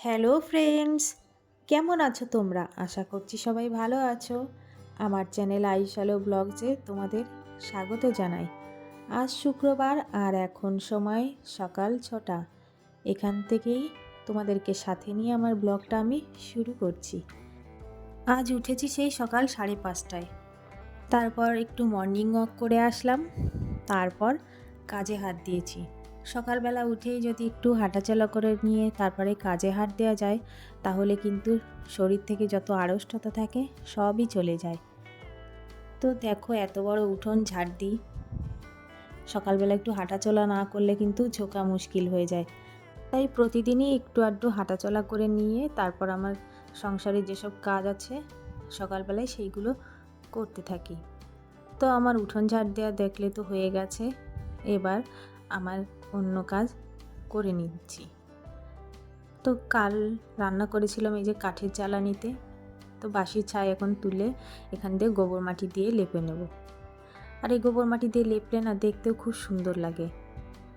Hello friends, কেমন আছো তোমরা? আশা করছি সবাই ভালো আছো। আমার চ্যানেল আইশালো ব্লগসে তোমাদের স্বাগত জানাই। আজ শুক্রবার আর এখন সময় সকাল ছটা। এখান থেকেই তোমাদেরকে সাথে নিয়ে আমার ব্লগটা আমি শুরু করছি। আজ উঠেছি সেই সকাল সাড়ে পাঁচটায়। তারপর একটু মর্নিং ওয়াক করে আসলাম। তারপর কাজে হাত দিয়েছি। সকালবেলা উঠেই যদি একটু হাঁটাচলা করে নিয়ে তারপরে কাজে হাত দেওয়া যায়, তাহলে কিন্তু শরীর থেকে যত আড়ষ্টতা থাকে, সবই চলে যায়। তো দেখো এত বড় উঠোন ঝাড় দিই। সকালবেলা একটু হাঁটাচলা না করলে কিন্তু ঝোঁকা মুশকিল হয়ে যায়। তাই প্রতিদিনই একটু আধটু হাঁটাচলা করে নিয়ে তারপর আমার সংসারে যেসব কাজ আছে, সকালবেলায় সেইগুলো করতে থাকি। তো আমার উঠোন ঝাড় দেওয়া দেখলে তো হয়ে গেছে। এবার আমার অন্য কাজ করে নিচ্ছি। তো কাল রান্না করেছিলাম এই যে কাঠের জ্বালানিতে তো বাসি ছাই এখন তুলে এখান দিয়ে গোবর মাটি দিয়ে লেপে নেব। আর এই গোবর মাটি দিয়ে লেপলে না দেখতেও খুব সুন্দর লাগে।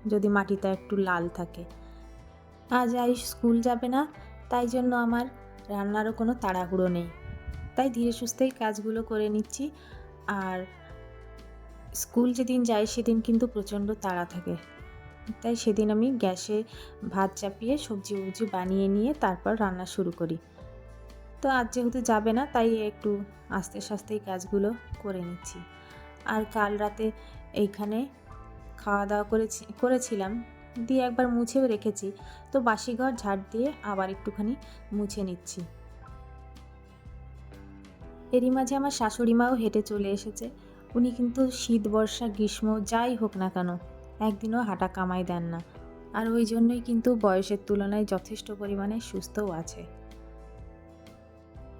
যদি মাটিটা একটু লাল থাকে। আজ আই স্কুল যাবে না, তাই জন্য আমার রান্নারও কোনো তাড়াহুড়ো নেই। তাই ধীরে সুস্থেই কাজগুলো করে নিচ্ছি। আর স্কুল যেদিন যাই সেদিন কিন্তু প্রচণ্ড তাড়া থাকে। তাই সেদিন আমি গ্যাসে ভাত চাপিয়ে সবজি উবজি বানিয়ে নিয়ে তারপর রান্না শুরু করি। তো আজ যেহেতু যাবে না, তাই একটু আস্তে আস্তেই কাজগুলো করে নিচ্ছি। আর কাল রাতে এইখানে খাওয়া দাওয়া করেছি, করেছিলাম। দিয়ে একবার মুছেও রেখেছি। তো বাসি ঘর ঝাড় দিয়ে আবার একটুখানি মুছে নিচ্ছি। এরই মাঝে আমার শাশুড়ি মাও হেঁটে চলে এসেছে। উনি কিন্তু শীত, বর্ষা, গ্রীষ্ম, যাই হোক না কেন একদিনও হাঁটা কামাই দেন না। আর ওই জন্যই কিন্তু বয়সের তুলনায় যথেষ্ট পরিমাণে সুস্থও আছে।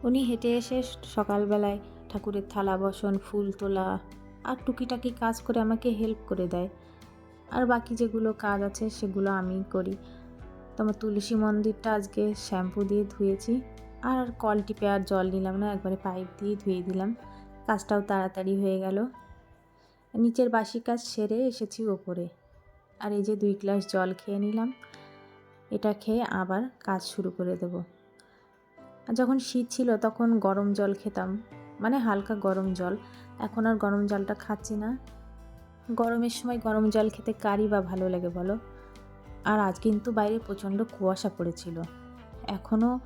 উনি হেঁটে এসে সকালবেলায় ঠাকুরের থালা বসন, ফুল তোলা আর টুকিটাকি কাজ করে আমাকে হেল্প করে দেয়। আর বাকি যেগুলো কাজ আছে সেগুলো আমি করি। তোমার তুলসী মন্দিরটা আজকে শ্যাম্পু দিয়ে ধুয়েছি। আর কল টিপে আর জল নিলাম না, একবারে পাইপ দিয়ে ধুয়ে দিলাম। কাজটাও তাড়াতাড়ি হয়ে গেল। নিচের বাসি কাজ সেরে এসেছি ওপরে। আর এই যে দুই গ্লাস জল খেয়ে নিলাম, এটা খেয়ে আবার কাজ শুরু করে দেব। আর যখন শীত ছিল তখন গরম জল খেতাম মানে হালকা গরম জল। এখন আর গরম জলটা খাচ্ছি না। গরমের সময় গরম জল খেতে কারই বা ভালো লাগে বলো? আর আজ কিন্তু বাইরে প্রচণ্ড কুয়াশা পড়েছিল। এখনও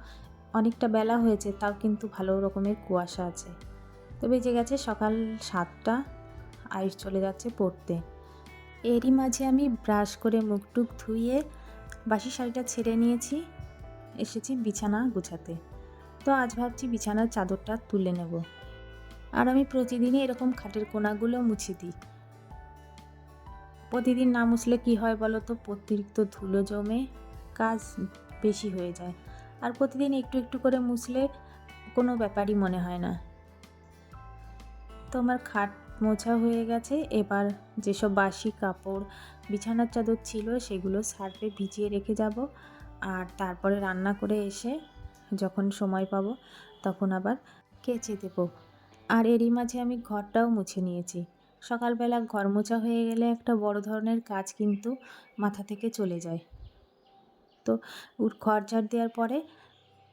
অনেকটা বেলা হয়েছে, তাও কিন্তু ভালো রকমের কুয়াশা আছে। তো বেজে গেছে সকাল সাতটা। আয়ুষ চলে যাচ্ছে পড়তে। এরই মাঝে আমি ব্রাশ করে মুখ টুক ধুয়ে বাসি শাড়িটা ছেড়ে নিয়েছি, এসেছি বিছানা গুছাতে। তো আজ ভাবছি বিছানার চাদরটা তুলে নেব। আর আমি প্রতিদিনই এরকম খাটের কোনাগুলো মুছে দিই। প্রতিদিন না মুছলে কি হয় বলো তো? অতিরিক্ত ধুলো জমে কাজ বেশি হয়ে যায়। আর প্রতিদিন একটু একটু করে মুছলে কোনো ব্যাপারই মনে হয় না। তো আমার খাট মোছা হয়ে গেছে। এবার যেসব বাসি কাপড়, বিছানার চাদর ছিল সেগুলো সার্ফে ভিজিয়ে রেখে যাব। আর তারপরে রান্না করে এসে যখন সময় পাবো তখন আবার কেচে দেবো। আর এরই মাঝে আমি ঘরটাও মুছে নিয়েছি। সকালবেলা ঘর মোছা হয়ে গেলে একটা বড় ধরনের কাজ কিন্তু মাথা থেকে চলে যায়। তো ঘর ঝাড় দেওয়ার পরে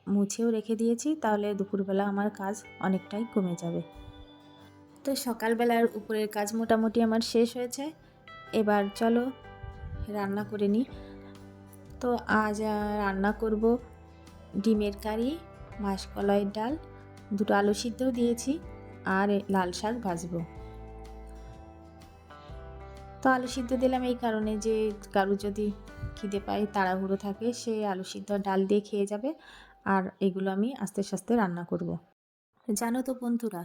মুছেও রেখে দিয়েছি, তাহলে দুপুরবেলা আমার কাজ অনেকটাই কমে যাবে। তো সকালবেলার উপরের কাজ মোটামুটি আমার শেষ হয়েছে। এবার চলো রান্না করে নিই। তো আজ রান্না করব ডিমের কারি মাসকলাইয়ের ডাল, দুটো আলু সিদ্ধও দিয়েছি আর লাল শাক ভাজবো। তো আলু সিদ্ধ দিলাম এই কারণে যে কারু যদি খিদে পায়, তাড়াহুড়ো থাকে, সে আলু সিদ্ধ ডাল দিয়ে খেয়ে যাবে। আর এগুলো আমি আস্তে আস্তে রান্না করব। জানো তো বন্ধুরা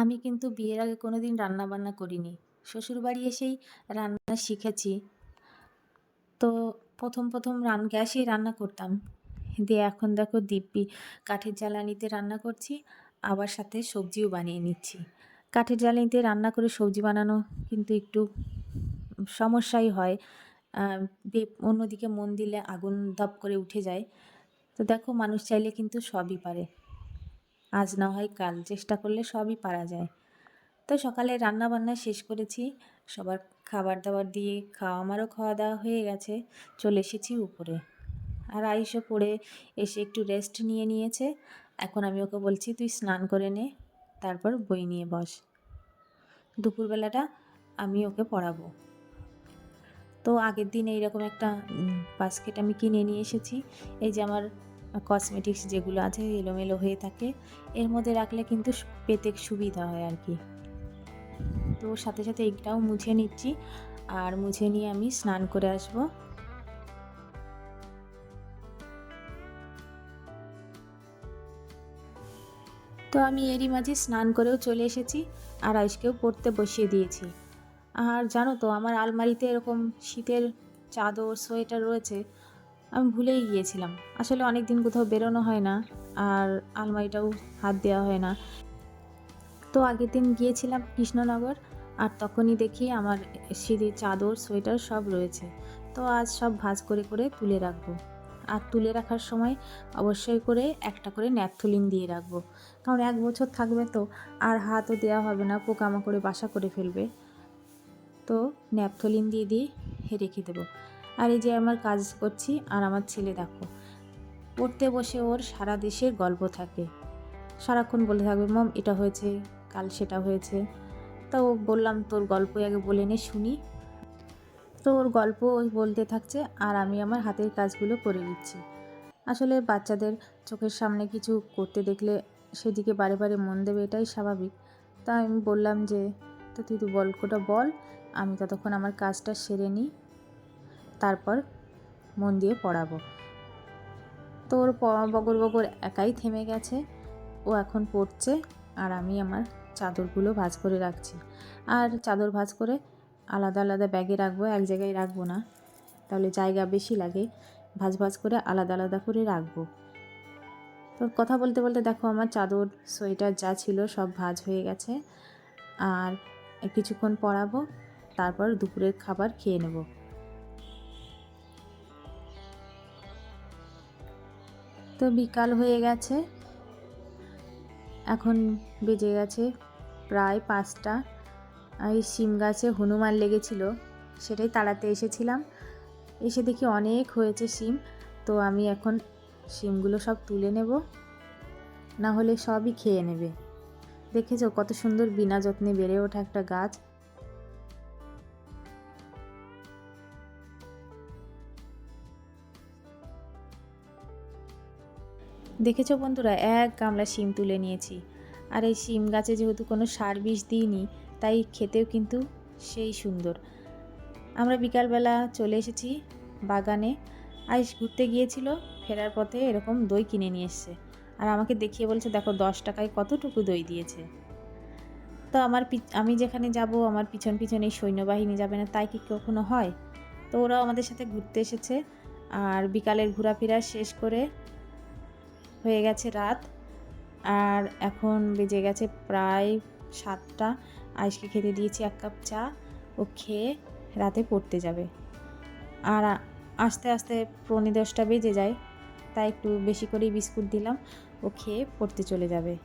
আমি কিন্তু বিয়ের আগে কোনো দিন রান্না বান্না করিনি। শ্বশুরবাড়ি এসেই রান্না শিখেছি। তো প্রথম প্রথম রান, গ্যাসেই রান্না করতাম। দিয়ে এখন দেখো দিব্যি কাঠের জ্বালানিতে রান্না করছি, আবার সাথে সবজিও বানিয়ে নিচ্ছি। কাঠের জ্বালানিতে রান্না করে সবজি বানানো কিন্তু একটু সমস্যাই হয়। অন্যদিকে মন দিলে আগুন ধপ করে উঠে যায়। তো দেখো মানুষ চাইলে কিন্তু সবই পারে। আজ না হয় কাল চেষ্টা করলে সবই পারা যায়। তো সকালে রান্না বান্না শেষ করেছি। সবার খাবার দাবার দিয়ে খাওয়া আমারও খাওয়া দাওয়া হয়ে গেছে। চলে এসেছি উপরে। আর আইসও পড়ে এসে একটু রেস্ট নিয়ে নিয়েছে। এখন আমি ওকে বলছি, তুই স্নান করে নে, তারপর বই নিয়ে বস। দুপুরবেলাটা আমি ওকে পড়াবো। তো আগের দিন এইরকম একটা বাস্কেট আমি কিনে নিয়ে এসেছি। এই যে আমার কসমেটিক্স যেগুলো আছে, এলোমেলো হয়ে থাকে, এর মধ্যে রাখলে কিন্তু পেতে সুবিধা হয় আর কি। তো সাথে সাথে এইটাও মুছে নিচ্ছি, আর মুছে নিয়ে আমি স্নান করে আসব। তো আমি এরই মাঝে স্নান করেও চলে এসেছি, আর আইসকেও পড়তে বসিয়ে দিয়েছি। আর জানো তো, আমার আলমারিতে এরকম শীতের চাদর, সোয়েটার রয়েছে আমি ভুলেই গিয়েছিলাম। আসলে অনেক দিন কোথাও বেরোনো হয় না আর আলমারিটাও হাত দেওয়া হয় না। তো আগের দিন গিয়েছিলাম কৃষ্ণনগর আর তখনই দেখি আমার শীতের চাদর, সোয়েটার সব রয়েছে। তো আজ সব ভাজ করে করে তুলে রাখব। আর তুলে রাখার সময় অবশ্যই করে একটা করে ন্যাপথলিন দিয়ে রাখব। কারণ এক বছর থাকবে তো, আর হাতও দেওয়া হবে না, পোকামাকড়ে বাসা করে ফেলবে। তো ন্যাপথলিন দিয়ে দিয়ে রেখে দেবো। আর এই যে আমার কাজ করছি আর আমার ছেলে দেখো। পড়তে বসে ওর সারা দেশের গল্প থাকে। সারাক্ষণ বলে থাকবে, মম, এটা হয়েছে, কাল সেটা হয়েছে। তা ও বললাম, তোর গল্প আগে বলে নে, শুনি। তো ওর গল্প বলতে থাকছে আর আমি আমার হাতের কাজগুলো করে দিচ্ছি আসলে বাচ্চাদের চোখের সামনে কিছু করতে দেখলে সেদিকে বারে বারে মন দেবে, এটাই স্বাভাবিক। তা আমি বললাম যে, তো তুই তো গল্পটা বল, আমি ততক্ষণ আমার কাজটা সেরে নিই। তারপর মন দিয়ে পড়াবো। তো ওর বগর বগর একাই থেমে গেছে। ও এখন পড়ছে আর আমি আমার চাদরগুলো ভাজ করে রাখছি। আর চাদর ভাজ করে আলাদা আলাদা ব্যাগে রাখব, এক জায়গায় রাখব না। তাহলে জায়গা বেশি লাগে। ভাজ ভাজ করে আলাদা আলাদা করে রাখব। তো কথা বলতে বলতে দেখো আমার চাদর, সোয়েটার যা ছিল সব ভাজ হয়ে গেছে। আর কিছুক্ষণ পরাবো তারপর দুপুরের খাবার খেয়ে নেব। তো বিকাল হয়ে গেছে। এখন বেজে গেছে প্রায় পাঁচটা। এই শিম গাছে হনুমান লেগেছিল, সেটাই তাড়াতে এসেছিলাম। এসে দেখি অনেক হয়েছে শিম, তো আমি এখন শিমগুলো সব তুলে নেব। না হলে সবই খেয়ে নেবে। দেখেছ কত সুন্দর বিনা যত্নে বেড়ে ওঠা একটা গাছ। দেখেছ বন্ধুরা, এক গামলা শিম তুলে নিয়েছি। আর এই শিম গাছে যেহেতু কোনো সার বিষ দিইনি, তাই খেতেও কিন্তু সেই সুন্দর। আমরা বিকালবেলা চলে এসেছি বাগানে। আইস ঘুরতে গিয়েছিল, ফেরার পথে এরকম দই কিনে নিয়ে এসছে। আর আমাকে দেখিয়ে বলছে, দেখো, দশ টাকায় কতটুকু দই দিয়েছে? তো আমার আমি যেখানে যাব, আমার পিছন পিছন এই সৈন্যবাহিনী যাবে না, তাই কি কখনো হয়? তো ওরাও আমাদের সাথে ঘুরতে এসেছে। আর বিকালের ঘোরাফেরা শেষ করে হয়ে গেছে রাত। আর এখন বেজে গেছে প্রায় সাতটা। আইসকে খেতে দিয়েছি এক কাপ চা। ও খেয়ে রাতে পড়তে যাবে। আর আস্তে আস্তে পৌনে দশটা বেজে যায়। তাই একটু বেশি করেই বিস্কুট দিলাম। ও খেয়ে পড়তে চলে যাবে।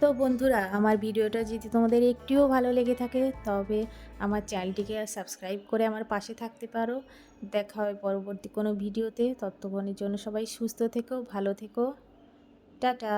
তো বন্ধুরা, আমার ভিডিওটা যদি তোমাদের একটিও ভালো লেগে থাকে, তবে আমার চ্যানেলটিকে সাবস্ক্রাইব করে আমার পাশে থাকতে পারো। দেখা হয় পরবর্তী কোনো ভিডিওতে। তত্ত্ববনের জন্য সবাই সুস্থ থেকো, ভালো থেকো। টাটা।